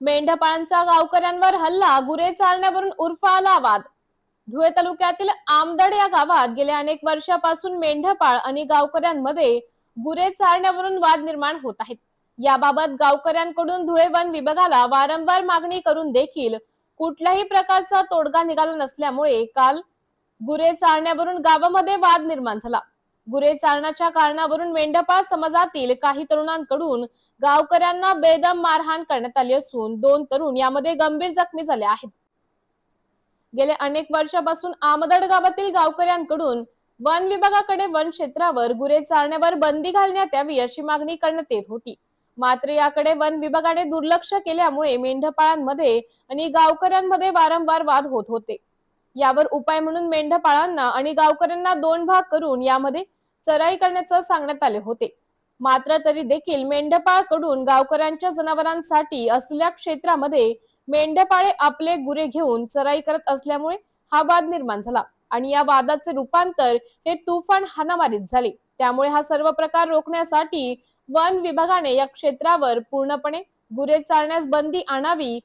मेंढपाळांचा गावकऱ्यांवर हल्ला गुरे चारण्यावरून उर्फ आला वाद धुळे तालुक्यातील आमदड या गावात गेल्या अनेक वर्षापासून मेंढपाळ आणि गावकऱ्यांमध्ये गुरे चारण्यावरून वाद निर्माण होत आहेत. याबाबत गावकऱ्यांकडून धुळे वन विभागाला वारंवार मागणी करून देखील कुठल्याही प्रकारचा तोडगा निघाला नसल्यामुळे काल गुरे चारण्यावरून गावामध्ये वाद निर्माण झाला. गुरे चालण्याच्या कारणावरून मेंढपाळ समाजातील काही तरुणांकडून गावकऱ्यांना बेदम मारहाण करण्यात आली असून दोन तरुण यामध्ये गंभीर जखमी झाले आहेत. गेल्या अनेक वर्षापासून आमदड गावातील गावकऱ्यांकडून वन विभागाकडे वन क्षेत्रावर गुरे चारण्यावर बंदी घालण्यात यावी अशी मागणी करण्यात येत होती. मात्र याकडे वन विभागाने दुर्लक्ष केल्यामुळे मेंढपाळांमध्ये आणि गावकऱ्यांमध्ये वारंवार वाद होत होते. यावर उपाय म्हणून मेंढपाळांना आणि गावकऱ्यांना दोन भाग करून यामध्ये चराई करण्याचं सांगण्यात आले होते. मात्र तरी देखील मेंढपाळकडून गावकऱ्यांच्या जनावरांसाठी असलेल्या क्षेत्रामध्ये मेंढपाळे आपले गुरे घेऊन चराई करत असल्यामुळे हा वाद निर्माण झाला आणि या वादाचे रूपांतर हे तुफान हानामारीत झाले. त्यामुळे हा सर्व प्रकार रोखण्यासाठी वन विभागाने या क्षेत्रावर पूर्णपणे गुरे चालण्यास बंदी आणावी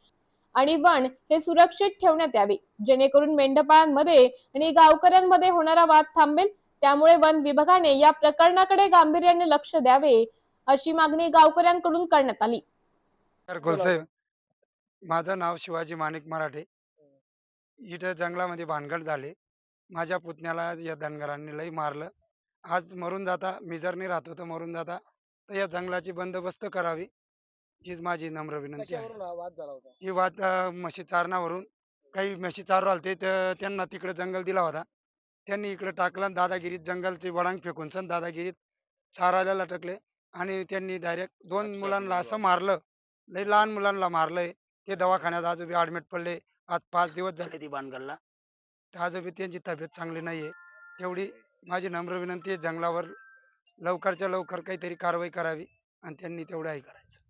आणि वन हे सुरक्षित ठेवण्यात यावे. जेणेकरून मेंढपाळांमध्ये आणि गावकऱ्यांमध्ये होणारा वाद थांबेल त्यामुळे वन विभागाने या प्रकरणाकडे गांभीर्याने लक्ष द्यावे अशी मागणी गावकऱ्यांकडून करण्यात आली. माझं नाव शिवाजी माणिक मराठे. इथं जंगलामध्ये भानगड झाले. माझ्या पुतण्याला या धनगरांनी लई मारलं. आज मरून जाता मी जर नाही राहतो तर मरून जाता. तर या जंगलाची बंदोबस्त करावी हीच माझी नम्र विनंती आहे. हा वाद होता म्हशी चारणावरून काही म्हशी चारू आलते तर त्यांना तिकडे जंगल दिला होता. त्यांनी इकडे टाकला आणि दादागिरीत जंगलचे वडांग फेकून सन दादागिरीत चारायला लटकले आणि त्यांनी डायरेक्ट दोन मुलांना असं मारलं. लई लहान मुलांना मारलंय. ते दवाखान्यात आजोबी ॲडमिट पडले. आज पाच दिवस झाले. ती बानगलला तर आजोबी त्यांची तब्येत चांगली नाही आहे तेवढी माझी नम्र विनंती आहे जंगलावर लवकरच्या लवकर काहीतरी कारवाई करावी आणि त्यांनी तेवढं हे करायचं.